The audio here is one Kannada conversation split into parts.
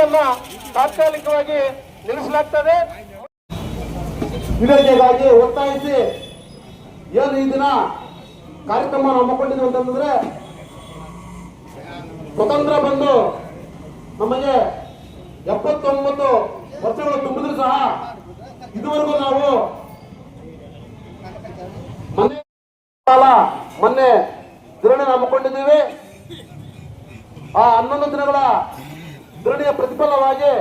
ಧರಣಿಯನ್ನ ತಾತ್ಕಾಲಿಕವಾಗಿ ನಿಲ್ಲಿಸಲಾಗ್ತದೆ. ವಿವೇಚನೆಗಾಗಿ ಒತ್ತಾಯಿಸಿ ಏನು ಈ ದಿನ ಕಾರ್ಯಕ್ರಮ ಹಮ್ಮಿಕೊಂಡಿದ್ವಿ ಅಂತಂದ್ರೆ ಸ್ವತಂತ್ರ ಬಂದು ನಮಗೆ ಎಪ್ಪತ್ತೊಂಬತ್ತು ವರ್ಷಗಳು ತುಂಬಿದ್ರು ಸಹ ಇದುವರೆಗೂ ನಾವು ಕಾಲ ಮೊನ್ನೆ ಧರಣಿ ಹಮ್ಮಿಕೊಂಡಿದ್ದೀವಿ. ಆ ಹನ್ನೊಂದು ದಿನಗಳ ಧರಣಿಯ ಪ್ರತಿಫಲವಾಗಿ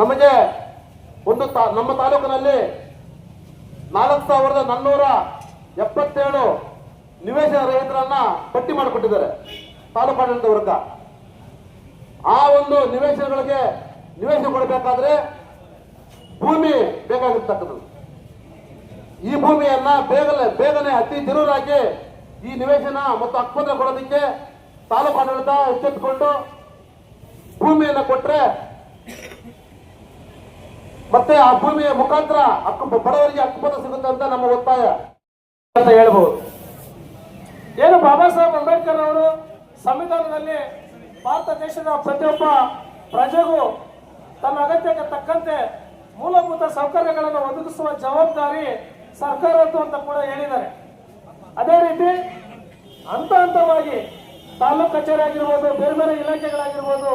ನಮಗೆ ಒಂದು ನಮ್ಮ ತಾಲೂಕಿನಲ್ಲಿ ನಾಲ್ಕು ಸಾವಿರದ ನಾನ್ನೂರ ಎಪ್ಪತ್ತೇಳು ನಿವೇಶನ ರಹಿತರನ್ನ ಪಟ್ಟಿ ಮಾಡಿಕೊಟ್ಟಿದ್ದಾರೆ, ತಾಲೂಕು ಆಡಳಿತ ವರ್ಗ. ಆ ಒಂದು ನಿವೇಶನಗಳಿಗೆ ನಿವೇಶನ ಕೊಡಬೇಕಾದ್ರೆ ಭೂಮಿ ಬೇಕಾಗಿರ್ತಕ್ಕಂಥದ್ದು. ಈ ಭೂಮಿಯನ್ನ ಬೇಗನೆ ಬೇಗನೆ ಅತಿ ಜರೂರಾಗಿ ಈ ನಿವೇಶನ ಮತ್ತು ಹಕ್ಕುಪತ್ರ ಕೊಡೋದಕ್ಕೆ ತಾಲೂಕು ಆಡಳಿತ ಎಚ್ಚೆತ್ತುಕೊಂಡು ಭೂಮಿಯನ್ನು ಕೊಟ್ರೆ ಮತ್ತೆ ಆ ಭೂಮಿಯ ಮುಖಾಂತರ ಹಕ್ಕು ಬಡವರಿಗೆ ಹಕ್ಕುಪತ್ರ ಸಿಗುತ್ತೆ ಅಂತ ನಮ್ಮ ಒತ್ತಾಯ ಅಂತ ಹೇಳ್ಬೋದು. ಏನು ಬಾಬಾ ಸಾಹೇಬ್ ಅಂಬೇಡ್ಕರ್ ಅವರು ಸಂವಿಧಾನದಲ್ಲಿ ಭಾರತ ದೇಶದ ಪ್ರತಿಯೊಬ್ಬ ಪ್ರಜೆಗೂ ತನ್ನ ಅಗತ್ಯಕ್ಕೆ ತಕ್ಕಂತೆ ಮೂಲಭೂತ ಸೌಕರ್ಯಗಳನ್ನು ಒದಗಿಸುವ ಜವಾಬ್ದಾರಿ ಸರ್ಕಾರದ್ದು ಅಂತ ಕೂಡ ಹೇಳಿದ್ದಾರೆ. ಅದೇ ರೀತಿ ಹಂತ ಹಂತವಾಗಿ ತಾಲೂಕು ಕಚೇರಿ ಆಗಿರ್ಬೋದು ಬೇರೆ ಬೇರೆ ಇಲಾಖೆಗಳಾಗಿರ್ಬೋದು,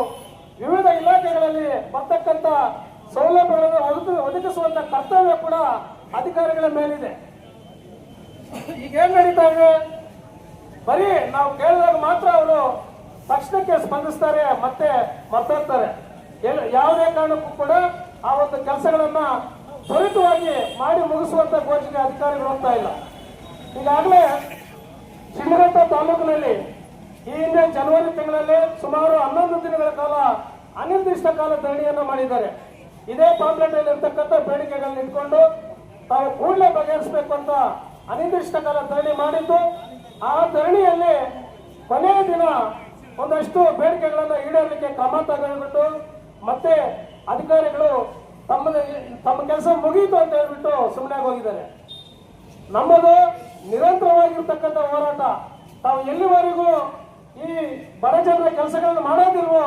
ವಿವಿಧ ಇಲಾಖೆಗಳಲ್ಲಿ ಬರ್ತಕ್ಕಂಥ ಸೌಲಭ್ಯಗಳನ್ನು ಒದಗಿ ಒದಗಿಸುವಂತ ಕರ್ತವ್ಯ ಕೂಡ ಅಧಿಕಾರಿಗಳ ಮೇಲಿದೆ. ಈಗ ಏನ್ ನಡೀತಾ ಇದೆ? ಬರೀ ನಾವು ಕೇಳಿದಾಗ ಮಾತ್ರ ಅವರು ತಕ್ಷಣಕ್ಕೆ ಸ್ಪಂದಿಸ್ತಾರೆ, ಮತ್ತೆ ಮರ್ತೋಗ್ತಾರೆ. ಯಾವುದೇ ಕಾರಣಕ್ಕೂ ಕೂಡ ಆ ಒಂದು ಕೆಲಸಗಳನ್ನ ತ್ವರಿತವಾಗಿ ಮಾಡಿ ಮುಗಿಸುವಂತ ಗೋಜಿಗೆ ಅಧಿಕಾರಿಗಳು ಹೋಗ್ತಾ ಇಲ್ಲ. ಈಗಾಗಲೇ ಶಿಮರಟ್ಟ ತಾಲೂಕಿನಲ್ಲಿ ಈ ಹಿಂದೆ ಜನವರಿ ತಿಂಗಳಲ್ಲಿ ಸುಮಾರು ಹನ್ನೊಂದು ದಿನಗಳ ಕಾಲ ಅನಿರ್ದಿಷ್ಟ ಕಾಲ ಧರಣಿಯನ್ನು ಮಾಡಿದ್ದಾರೆ. ಇದೇ ಪಾಂಪ್ಲೆಟ್ ಅಲ್ಲಿ ಇರ್ತಕ್ಕಂಥ ಬೇಡಿಕೆಗಳನ್ನ ಇಟ್ಕೊಂಡು ತಾವು ಕೂಡಲೇ ಬಗೆಹರಿಸಬೇಕು ಅಂತ ಅನಿರ್ದಿಷ್ಟ ಕಾಲ ಧರಣಿ ಮಾಡಿದ್ದು. ಆ ಧರಣಿಯಲ್ಲಿ ಕೊನೆಯ ದಿನ ಒಂದಷ್ಟು ಬೇಡಿಕೆಗಳನ್ನು ಈಡೇರಲಿಕ್ಕೆ ಕ್ರಮ ತಗೊಂಡ್ಬಿಟ್ಟು ಮತ್ತೆ ಅಧಿಕಾರಿಗಳು ತಮ್ಮ ತಮ್ಮ ಕೆಲಸ ಮುಗಿಯಿತು ಅಂತ ಹೇಳ್ಬಿಟ್ಟು ಸುಮ್ಮನೆ ಹೋಗಿದ್ದಾರೆ. ನಮ್ಮದು ನಿರಂತರವಾಗಿರ್ತಕ್ಕಂಥ ಹೋರಾಟ. ತಾವು ಎಲ್ಲಿವರೆಗೂ ಈ ಬಡ ಜನರ ಕೆಲಸಗಳನ್ನು ಮಾಡೋದಿಲ್ವೋ,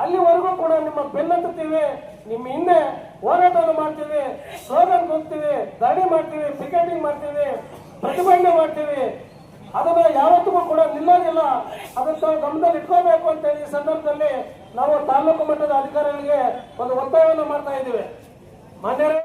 ಅಲ್ಲಿವರೆಗೂ ಕೂಡ ನಿಮ್ಮ ಬೆನ್ನತ್ತೀವಿ ನಿಮ್ಮ ಹಿಂದೆ ಹೋರಾಟವನ್ನು ಮಾಡ್ತೀವಿ ಸ್ಲೋಗನ್ ಹೋಗ್ತೀವಿ ಧರಣಿ ಮಾಡ್ತೀವಿ, ಪಿಕೆಟಿಂಗ್ ಮಾಡ್ತೀವಿ, ಪ್ರತಿಭಟನೆ ಮಾಡ್ತೀವಿ. ಅದನ್ನ ಯಾವತ್ತಿಗೂ ಕೂಡ ನಿಲ್ಲೋದಿಲ್ಲ. ಅದನ್ನ ಗಮನದಲ್ಲಿ ಇಟ್ಕೋಬೇಕು ಅಂತ ಹೇಳಿ ಈ ಸಂದರ್ಭದಲ್ಲಿ ನಾವು ತಾಲೂಕು ಮಟ್ಟದ ಅಧಿಕಾರಿಗಳಿಗೆ ಒಂದು ಒತ್ತಾಯವನ್ನು ಮಾಡ್ತಾ ಇದ್ದೀವಿ. ಮಾನ್ಯರೇ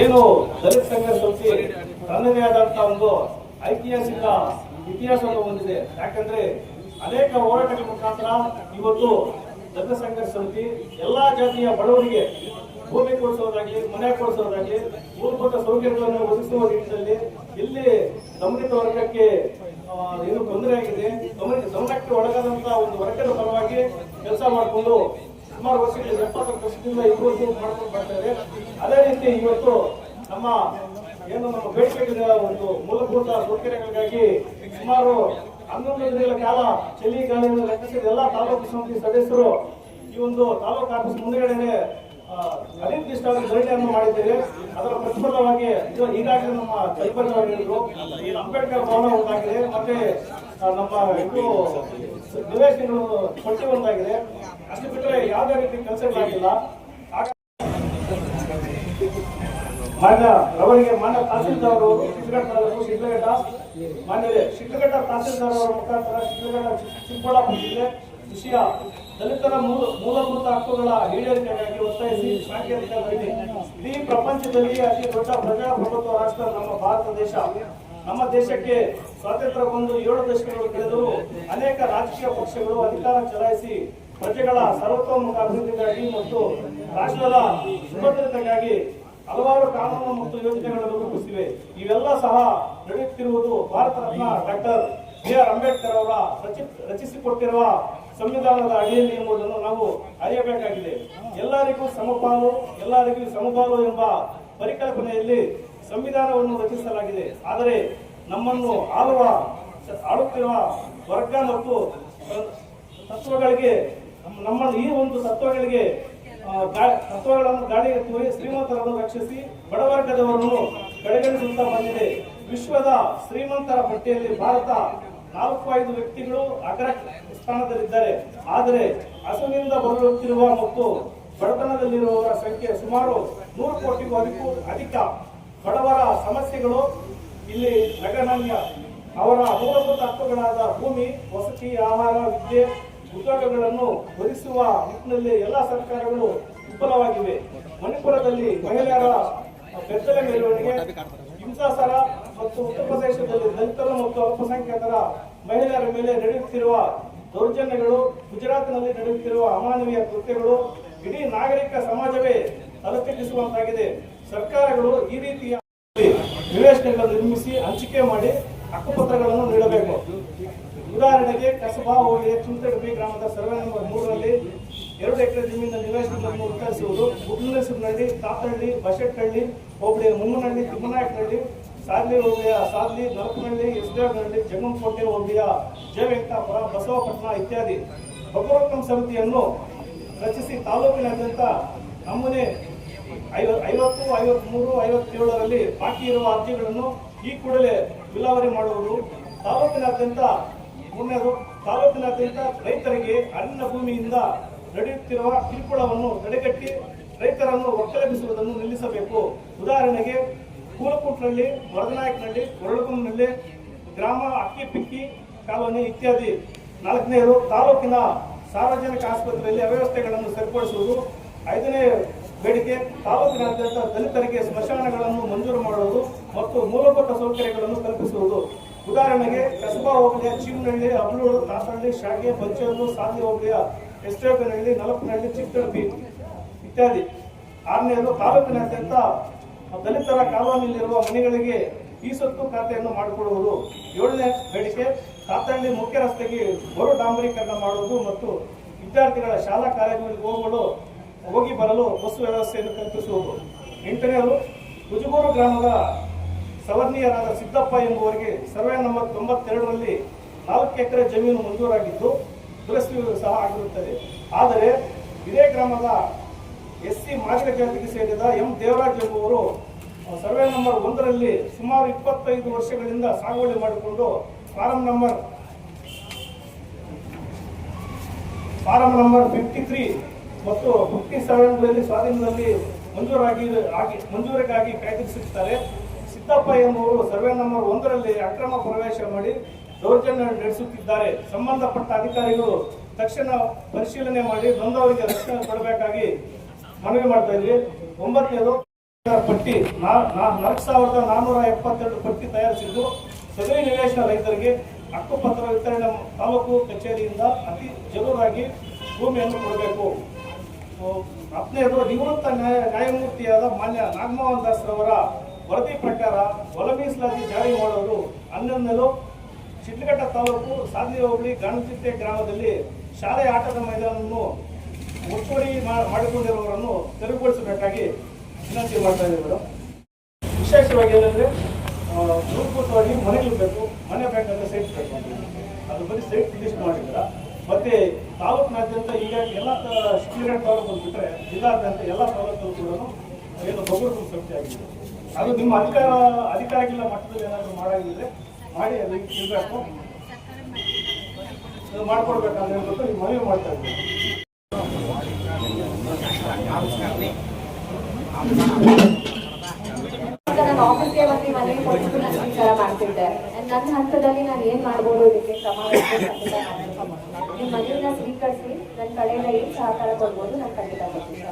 ಏನು ದಲಿತ ಸಂಘ ಸಂಸ್ಥೆ ತನ್ನದೇ ಆದಂತಹ ಒಂದು ಐತಿಹಾಸಿಕ ಇತಿಹಾಸವನ್ನು ಹೊಂದಿದೆ. ಯಾಕಂದ್ರೆ ಅನೇಕ ಹೋರಾಟಗಳ ಮುಖಾಂತರ ಇವತ್ತು ದಲಿತ ಸಂಘ ಸಮಿತಿ ಎಲ್ಲಾ ಜಾತಿಯ ಬಡವರಿಗೆ ಭೂಮಿ ಕೊಡಿಸೋದಾಗ್ಲಿ ಮನೆ ಕೊಡಿಸೋದಾಗ್ಲಿ ಮೂಲಭೂತ ಸೌಕರ್ಯಗಳನ್ನು ಒದಗಿಸುವ ನಿಟ್ಟಿನಲ್ಲಿ ಇಲ್ಲಿ ಸಂಬಂಧಿತ ವರ್ಗಕ್ಕೆ ಏನು ತೊಂದರೆ ಆಗಿದೆ. ಗಮನ, ಗಮನಕ್ಕೆ ಒಳಗಾದಂತಹ ಒಂದು ವರ್ಗದ ಪರವಾಗಿ ಕೆಲಸ ಮಾಡಿಕೊಂಡು ಸುಮಾರು ವರ್ಷಗಳಿಂದ ಎಪ್ಪತ್ತು ವರ್ಷದಿಂದ ಇವತ್ತು ಮಾಡ್ಕೊಂಡು ಬರ್ತಾರೆ ಅದೇ ರೀತಿ ಇವತ್ತು ನಮ್ಮ ಏನು ನಮ್ಮ ಬೇಡಿಕೆಗಳ ಒಂದು ಮೂಲಭೂತ ಸೌಕರ್ಯಗಳಿಗಾಗಿ ಸುಮಾರು ಹನ್ನೊಂದು ದಿನಗಳ ಕಾಲ ಚಳಿ ಗಾಳಿಯನ್ನು ಲೆಕ್ಕಿಸಿದ ಎಲ್ಲ ತಾಲೂಕು ಸಮಿತಿ ಸದಸ್ಯರು ಈ ಒಂದು ತಾಲೂಕು ಆಫೀಸ್ ಮುಂದೆಗಡೆ ಅನಿರ್ದಿಷ್ಟವಾಗಿ ಧರಣಿಯನ್ನು ಮಾಡಿದ್ದೇವೆ ಅದರ ಪ್ರತಿಫಲವಾಗಿ ಈಗಾಗಲೇ ನಮ್ಮ ಈ ಅಂಬೇಡ್ಕರ್ ಭವನ ಒಂದಾಗಿದೆ ಮತ್ತೆ ನಮ್ಮ ಇದು ನಿವೇಶನಗಳು ಕೊಟ್ಟಿ ಒಂದಾಗಿದೆ. ಅಷ್ಟು ಬಿಟ್ಟರೆ ಯಾವುದೇ ರೀತಿ ಕೆಲಸಗಳಾಗಿಲ್ಲ ಮಾನ್ಯ ರವರಿಗೆ ಮಾನ್ಯ ತಹಸೀಲ್ದಾರ್ ಅವರು ತಾಲೂಕು ಮಾನ್ಯ ಶಿಡ್ಲಘಟ್ಟ ತಹಸೀಲ್ದಾರ್ ಅವರ ಮುಖಾಂತರ ಶಿಡ್ಲಘಟ್ಟ ಚಿಕ್ಕಬಳ್ಳಾಪುರ ಜಿಲ್ಲೆ ವಿಷಯ ದಲಿತರ ಮೂಲ ಮೂಲಭೂತ ಹಕ್ಕುಗಳ ಈಡೇರಿಕೆಗಾಗಿ ಒತ್ತಾಯಿಸಿ ಇಡೀ ಪ್ರಪಂಚದಲ್ಲಿ ಅತಿ ದೊಡ್ಡ ಪ್ರಜಾಪ್ರಭುತ್ವ ರಾಷ್ಟ್ರ ನಮ್ಮ ಭಾರತ ದೇಶ. ನಮ್ಮ ದೇಶಕ್ಕೆ ಸ್ವಾತಂತ್ರ್ಯ ಬಂದು ಏಳು ದಶಕಗಳು ಕಳೆದರೂ ಅನೇಕ ರಾಜಕೀಯ ಪಕ್ಷಗಳು ಅಧಿಕಾರ ಚಲಾಯಿಸಿ ಪ್ರಜೆಗಳ ಸರ್ವತೋಮುಖ ಅಭಿವೃದ್ಧಿಗಾಗಿ ಮತ್ತು ರಾಷ್ಟ್ರದ ಸುಭದ್ರತೆಗಾಗಿ ಹಲವಾರು ಕಾನೂನು ಮತ್ತು ಯೋಜನೆಗಳನ್ನು ರೂಪಿಸಿವೆ ಇವೆಲ್ಲ ಸಹ ನಡೆಯುತ್ತಿರುವುದು Bharat Ratna doctor B R Ambedkar ಅವರ ರಚಿ- ರಚಿಸಿಕೊಟ್ಟಿರುವ ಸಂವಿಧಾನದ ಅಡಿಯಲ್ಲಿ ಎಂಬುದನ್ನು ನಾವು ಅರಿಯಬೇಕಾಗಿದೆ. ಎಲ್ಲರಿಗೂ ಸಮಪಾಲು ಎಲ್ಲರಿಗೂ ಸಮಪಾಲು ಎಂಬ ಪರಿಕಲ್ಪನೆಯಲ್ಲಿ ಸಂವಿಧಾನವನ್ನು ರಚಿಸಲಾಗಿದೆ. ಆದರೆ ನಮ್ಮನ್ನು ಆಳುವ ಆಳುತ್ತಿರುವ ವರ್ಗ ಮತ್ತು ತತ್ವಗಳಿಗೆ, ನಮ್ಮ- ನಮ್ಮನ್ನು ಈ ಒಂದು ತತ್ವಗಳಿಗೆ ತತ್ವಗಳನ್ನು ಗಾಳಿಗೆ ತೋರಿ ಶ್ರೀಮಂತರನ್ನು ರಕ್ಷಿಸಿ ಬಡವರ್ಗದವರನ್ನು ಕಡೆಗಣಿಸುತ್ತಾ ಬಂದಿದೆ. ವಿಶ್ವದ ಶ್ರೀಮಂತರ ಪಟ್ಟಿಯಲ್ಲಿ ಭಾರತ ನಾಲ್ಕು ಐದು ವ್ಯಕ್ತಿಗಳು ಅಗ್ರ ಸ್ಥಾನದಲ್ಲಿದ್ದಾರೆ. ಆದರೆ ಹಸುವಿನಿಂದ ಬರುತ್ತಿರುವ ಮತ್ತು ಬಡತನದಲ್ಲಿರುವವರ ಸಂಖ್ಯೆ ಸುಮಾರು ನೂರು ಕೋಟಿಗೂ ಅಧಿಕ. ಬಡವರ ಸಮಸ್ಯೆಗಳು ಇಲ್ಲಿ ನಗನನ್ಯ ಅವರ ಮೂಲಭೂತ ಹಕ್ಕುಗಳಾದ ಭೂಮಿ, ವಸತಿ, ಆಹಾರ, ವಿದ್ಯೆ, ಉದ್ಯೋಗಗಳನ್ನು ಭರಿಸುವ ನಿಟ್ಟಿನಲ್ಲಿ ಎಲ್ಲ ಸರ್ಕಾರಗಳು ವಿಫಲವಾಗಿವೆ. ಮಣಿಪುರದಲ್ಲಿ ಮಹಿಳೆಯರ ಬೆತ್ತಲೆ ಮೆರವಣಿಗೆ, ಹಿಂಸಾಚಾರ ಮತ್ತು ಉತ್ತರ ಪ್ರದೇಶದಲ್ಲಿ ದಲಿತರು ಮತ್ತು ಅಲ್ಪಸಂಖ್ಯಾತರ ಮಹಿಳೆಯರ ಮೇಲೆ ನಡೆಯುತ್ತಿರುವ ದೌರ್ಜನ್ಯಗಳು, ಗುಜರಾತ್ನಲ್ಲಿ ನಡೆಯುತ್ತಿರುವ ಅಮಾನವೀಯ ಕೃತ್ಯಗಳು ಇಡೀ ನಾಗರಿಕ ಸಮಾಜವೇ ತಲೆಕೆಟ್ಟಿಸುವಂತಾಗಿದೆ ಸರ್ಕಾರಗಳು ಈ ರೀತಿಯ ನಿವೇಶನಗಳನ್ನು ನಿರ್ಮಿಸಿ ಹಂಚಿಕೆ ಮಾಡಿ ಹಕ್ಕುಪತ್ರಗಳನ್ನು ನೀಡಬೇಕು. ಉದಾಹರಣೆಗೆ ಕಸಬಾ ಹೋಗಿ ಚುಂತಡಬಿ ಗ್ರಾಮದ ಸರ್ವೆ ನಂಬರ್ ಮೂರರಲ್ಲಿ ಎರಡು ಎಕರೆ ಜಮೀನಿನ ನಿವೇಶನಗಳನ್ನು ವಿತರಿಸುವುದು ಗುಡ್ಲನೆಸೂರಿನಲ್ಲಿ ತಾತಹಳ್ಳಿ ಬಶೆಟ್ಟಹಳ್ಳಿ ಹೋಬಳಿಯ ಮುಮ್ಮನಹಳ್ಳಿ, ತಿಮ್ಮನಾಯಕನಹಳ್ಳಿ, ಸಾದ್ಲಿ ಹೋಬಳಿಯ ಸಾದ್ಲಿ ನರಕನಹಳ್ಳಿ ಎಸ್ಡೇವ್ನಹಳ್ಳಿ ಜಂಗಮಕೋಟೆ ಹೋಬಳಿಯ ಜಯವೆಂಕಟಾಪುರ, ಬಸವಪಟ್ಟಣ ಇತ್ಯಾದಿ ಬಕರೋತ್ತಮ ಸಮಿತಿಯನ್ನು ರಚಿಸಿ ತಾಲೂಕಿನಾದ್ಯಂತ ನಮೂನೆ ಐವ- ಐವತ್ತು, ಐವತ್ಮೂರು, ಐವತ್ತೇಳರಲ್ಲಿ ಬಾಕಿ ಇರುವ ಅರ್ಜಿಗಳನ್ನು ಈ ಕೂಡಲೇ ವಿಲಾವರಿ ಮಾಡುವುದು ತಾಲೂಕಿನಾದ್ಯಂತ ಮೂರನೇದು ತಾಲೂಕಿನಾದ್ಯಂತ ರೈತರಿಗೆ ಅನ್ನ ಭೂಮಿಯಿಂದ ನಡೆಯುತ್ತಿರುವ ಕಿರುಕುಳವನ್ನು ತಡೆಗಟ್ಟಿ ರೈತರನ್ನು ಒಕ್ಕಲೆಬ್ಬಿಸುವುದನ್ನು ನಿಲ್ಲಿಸಬೇಕು. ಉದಾಹರಣೆಗೆ ಕೂಲಕೂಟ್ನಲ್ಲಿ ವರದನಾಯಕನಹಳ್ಳಿ ಕೊರಳಗುಂಬಿನಲ್ಲಿ ಗ್ರಾಮ ಅಕ್ಕಿ ಪಿಕ್ಕಿ ಕಾಲೋನಿ ಇತ್ಯಾದಿ ನಾಲ್ಕನೇದು ತಾಲೂಕಿನ ಸಾರ್ವಜನಿಕ ಆಸ್ಪತ್ರೆಯಲ್ಲಿ ಅವ್ಯವಸ್ಥೆಗಳನ್ನು ಸರಿಪಡಿಸುವುದು. ಐದನೇ ಬೇಡಿಕೆ ತಾಲೂಕಿನಾದ್ಯಂತ ದಲಿತರಿಗೆ ಸ್ಮಶಾನಗಳನ್ನು ಮಂಜೂರು ಮಾಡುವುದು ಮತ್ತು ಮೂಲಭೂತ ಸೌಕರ್ಯಗಳನ್ನು ಕಲ್ಪಿಸುವುದು. ಉದಾಹರಣೆಗೆ ಕಸಬಾ ಹೋಬಳಿಯ ಚೀಮನಹಳ್ಳಿ ಅಬ್ಲೂರು ತಾತಹಳ್ಳಿ ಶಾಗೆ ಬಂಚೂರು ಸಾಲಿ ಹೋಬಳಿಯ ಎಸ್ಟೇಬನಹಳ್ಳಿ ನಲಪನಹಳ್ಳಿ ಚಿಕ್ಕಡಬಿ ಇತ್ಯಾದಿ. ಆರನೆಯದು ತಾಲೂಕಿನಾದ್ಯಂತ ದಲಿತರ ಕಾಲೋನಿಯಲ್ಲಿರುವ ಮನೆಗಳಿಗೆ ಈ ಸೊತ್ತು ಖಾತೆಯನ್ನು ಮಾಡಿಕೊಡುವುದು. ಏಳನೇ ಬೇಡಿಕೆ ತಾತಹಳ್ಳಿ ಮುಖ್ಯ ರಸ್ತೆಗೆ ಮರು ಡಾಂಬರೀಕರಣ ಮಾಡುವುದು ಮತ್ತು ವಿದ್ಯಾರ್ಥಿಗಳ ಶಾಲಾ ಕಾಲೇಜುಗಳಿಗೆ ಹೋಗಲು ಹೋಗಿ ಬರಲು ಬಸ್ ವ್ಯವಸ್ಥೆಯನ್ನು ಕಲ್ಪಿಸುವುದು. ಎಂಟನೆಯದು ಕುಜಗೂರು ಗ್ರಾಮದ ಸವರ್ಣೀಯರಾದ ಸಿದ್ದಪ್ಪ ಎಂಬುವರಿಗೆ ಸರ್ವೆ ನಂಬರ್ ತೊಂಬತ್ತೆರಡರಲ್ಲಿ ನಾಲ್ಕು ಎಕರೆ ಜಮೀನು ಮಂಜೂರಾಗಿದ್ದು, ದುರಸ್ತಿ ಸಹ ಆಗಿರುತ್ತದೆ. ಆದರೆ, ಇದೇ ಗ್ರಾಮದ ಎಸ್ ಸಿ ಮಾಜಿಕ ಜಾತಿಗೆ ಸೇರಿದ ಎಂ ದೇವರಾಜ್ ಎಂಬುವರು ಸರ್ವೆ ನಂಬರ್ ಒಂದರಲ್ಲಿ ಸುಮಾರು ಇಪ್ಪತ್ತೈದು ವರ್ಷಗಳಿಂದ ಸಾಗುವಳಿ ಮಾಡಿಕೊಂಡು form number form number fifty three ಮತ್ತು ಮುಕ್ತಿ ಸೆವೆನ್ಗಳಲ್ಲಿ ಸ್ವಾಧೀನದಲ್ಲಿ ಮಂಜೂರಾಗಿ, ಆಗಿ, ಮಂಜೂರಿಗಾಗಿ ಕಾಯ್ದಿರಿಸುತ್ತಾರೆ ಸಿದ್ದಪ್ಪ ಎಂಬುವರು ಸರ್ವೆ ನಂಬರ್ ಒಂದರಲ್ಲಿ ಅಕ್ರಮ ಪ್ರವೇಶ ಮಾಡಿ ದೌರ್ಜನ್ಯ ನಡೆಸುತ್ತಿದ್ದಾರೆ. ಸಂಬಂಧಪಟ್ಟ ಅಧಿಕಾರಿಗಳು ತಕ್ಷಣ ಪರಿಶೀಲನೆ ಮಾಡಿ ನೊಂದವರಿಗೆ ರಕ್ಷಣೆ ಕೊಡಬೇಕಾಗಿ ಮನವಿ ಮಾಡ್ತಾ ಇದ್ವಿ. ಒಂಬತ್ತನೇದು ಪಟ್ಟಿ ನಾಲ್ಕು ಸಾವಿರದ ನಾನ್ನೂರ ಎಪ್ಪತ್ತೆರಡು ಪಟ್ಟಿ ತಯಾರಿಸಿದ್ದು. ಸದರಿ ನಿವೇಶನ ರೈತರಿಗೆ ಹಕ್ಕುಪತ್ರ ವಿತರಣೆ ತಾಲೂಕು ಕಚೇರಿಯಿಂದ ಅತಿ ಜರೂರಾಗಿ ಭೂಮಿಯನ್ನು ಕೊಡಬೇಕು. ಹತ್ತನೇದು ನಿವೃತ್ತ ನ್ಯಾಯ ನ್ಯಾಯಮೂರ್ತಿಯಾದ ಮಾನ್ಯ ನಾಗಮೋಹನ್ ದಾಸ್ ರವರ ವರದಿ ಪ್ರಕಾರ ಒಳ ಮೀಸಲಾತಿ ಜಾರಿ ಮಾಡೋದು ಹನ್ನೊಂದನೇದು ಶಿಡ್ಲಘಟ್ಟ ತಾಲೂಕು ಸಾದ್ಲಿ ಹೋಬಳಿ ಗಾಣಚಿಟ್ಟೆ ಗ್ರಾಮದಲ್ಲಿ ಶಾಲೆ ಆಟದ ಮೈದಾನವನ್ನು ಒತ್ತುವರಿ ಮಾಡಿಕೊಂಡಿರುವವರನ್ನು ತೆರವುಗೊಳಿಸಬೇಕಾಗಿ ವಿನಂತಿ ಮಾಡ್ತಾ ಮೇಡಮ್ ವಿಶೇಷವಾಗಿ ಏನಂದ್ರೆ ಮೂಲಭೂತವಾಗಿ ಮನೆಗಳು ಬೇಕು ಮನೆ ಬೇಕಂದ್ರೆ ಸೈಟ್ ಬೇಕು. ಅದ್ರ ಬಗ್ಗೆ ಸೈಟ್ ಲಿಸ್ಟ್ ಮಾಡಿದ್ರ ಮತ್ತೆ ತಾಲೂಕಿನಾದ್ಯಂತ ಈಗ ಎಲ್ಲ ಶಿಡ್ಲಘಟ್ಟ ತಾಲೂಕು ಬಿಟ್ಟರೆ ಜಿಲ್ಲಾದ್ಯಂತ ಎಲ್ಲ ತಾಲೂಕಲ್ಲೂ ಕೂಡ ಏನು ಬಗುರು ಸಂಸ್ಥೆ ಆಗಿದೆ ಅದು ನಿಮ್ಮ ಅಧಿಕಾರ, ಅಧಿಕಾರಿಗಳ ಮಟ್ಟದಲ್ಲಿ ಏನಾದರೂ ಮಾಡಾಗಿದ್ರೆ ಮಾಡಿ ಅದಕ್ಕೆ ಇರಬೇಕು ಮಾಡ್ಕೊಡ್ಬೇಕಂತ ಹೇಳ್ಬಿಟ್ಟು ನೀವು ಮನವಿ ಮಾಡ್ತಾ ನಾನು ಆಫೀಸ್ಗೆ ಬಂದು ಕೊಟ್ಟು ನಾನು ಈ ಮಾಡ್ತಿದ್ದೆ. ನನ್ನ ಹಂತದಲ್ಲಿ ನಾನು ಏನು ಮಾಡ್ಬೋದು ಇದಕ್ಕೆ ಕ್ರಮ. ನಿಮ್ಮ ಮನೆಯನ್ನ ಸ್ವೀಕರಿಸಿ, ನನ್ನ ಕಡೆಯಿಂದ ಏನು ಸಹಕಾರ ಕೊಡ್ಬೋದು, ನಾನು ಖಂಡಿತ ಕೊಡ್ತೀನಿ